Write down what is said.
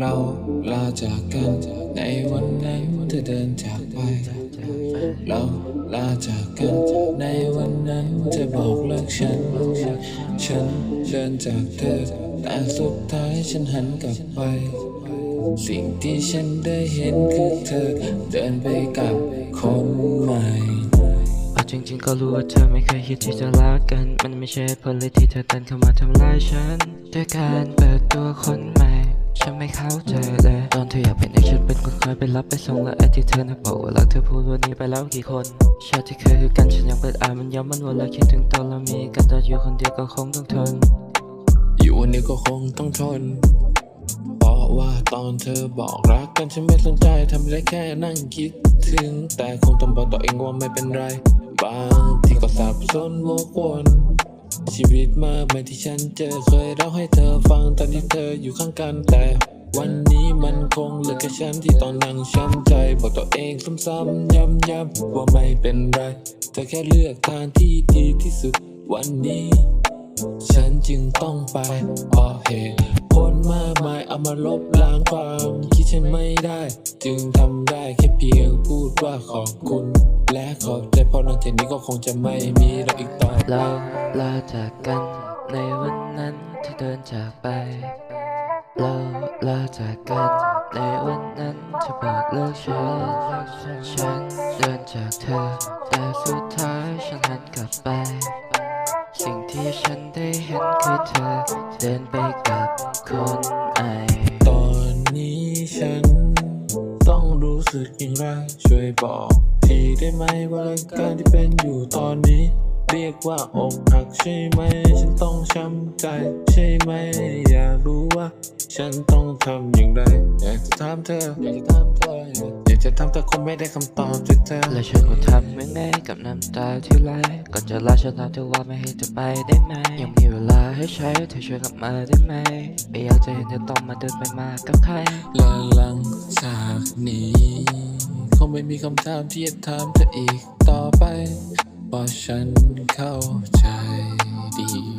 เราลาจากกันในวันนั้นเธอเดินจากไป เราลาจากกันในวันนั้นเธอบอกเลิกฉัน ฉันเดินจากเธอแต่สุดท้ายฉันหันกลับไป สิ่งที่ฉันได้เห็นคือเธอเดินไปกับคนใหม่จริงๆก็รู้ว่าเธอไม่เคยคิดที่จะรักกัน มันไม่ใช่ผลเลยที่เธอเดินเข้ามาทำร้ายฉันด้วยการเปิดตัวคนใหม่ ฉันไม่เข้าใจเลยตอนเธออยากเป็นเด็กฉันเป็นคนคอยไปรับไปส่งและไอที่เธอน่ะบอกว่ารักเธอพูดวันนี้ไปแล้วกี่คนชาติที่เคยคือกันฉันยังเปิดอ่านมันย้ำมันวนและคิดถึงตอนเรามีกันแต่อยู่คนเดียวก็คงต้องทน อยู่วันนี้ก็คงต้องทนเพราะว่าตอนเธอบอกรักกันฉันไม่สนใจทำได้แค่นั่งคิดถึง แต่คงต้องบอกตัวเองว่าไม่เป็นไร บางทีก็สับสนวกวน ชีวิตมากมายที่ฉันเจอเคยเล่าให้เธอฟังตอนที่เธออยู่ข้างกันแต่ วันนี้มันคงเหลือแค่ฉันที่ต้องนั่งช้ำใจ บอกตัวเองซ้ำๆย้ำๆว่าไม่เป็นไร เธอแค่เลือกทางที่ดีที่สุดวันนี้ ฉันจึงต้องไปเพราะเหตุ มากมายเอามาลบล้างความคิดฉันไม่ได้ จึงทำได้แค่เพียงพูดว่าขอบคุณ และขอบใจเพราะหลังจากนี้ก็คงจะไม่มีเราอีกต่อไปเราลาจากกันในวันนั้นที่เดินจากไป เราลาจากกันในวันนั้นที่บอกเลิกฉันฉันเดินจากเธอ แต่สุดท้ายฉันหันกลับไป สิ่งที่ฉันได้เห็นคือเธอเดินไป รู้สึกอย่างไร ช่วยบอกทีได้ไหมว่าอาการที่เป็นอยู่ตอนนี้ เรียกว่าอกหักใช่ไหม ฉันต้องช้ำใจใช่ไหม อยากรู้ว่า ฉันต้องทำอย่างไรอยากจะถามเธออยากจะถามเธออยากจะถามแต่คงไม่ได้คำตอบจากเธอและฉันก็ทำยังไงกับน้ำตาที่ไหลก่อนจะลาฉันถามเธอว่าไม่ให้เธอไปได้ไหมยังมีเวลาให้ใช้เธอช่วยกลับมาได้ไหมไม่อยากจะเห็นเธอต้องมาเดินไปมากับใครและหลังจากนี้คงไม่มีคำถามที่จะถามเธออีกต่อไปเพราะฉันเข้าใจดี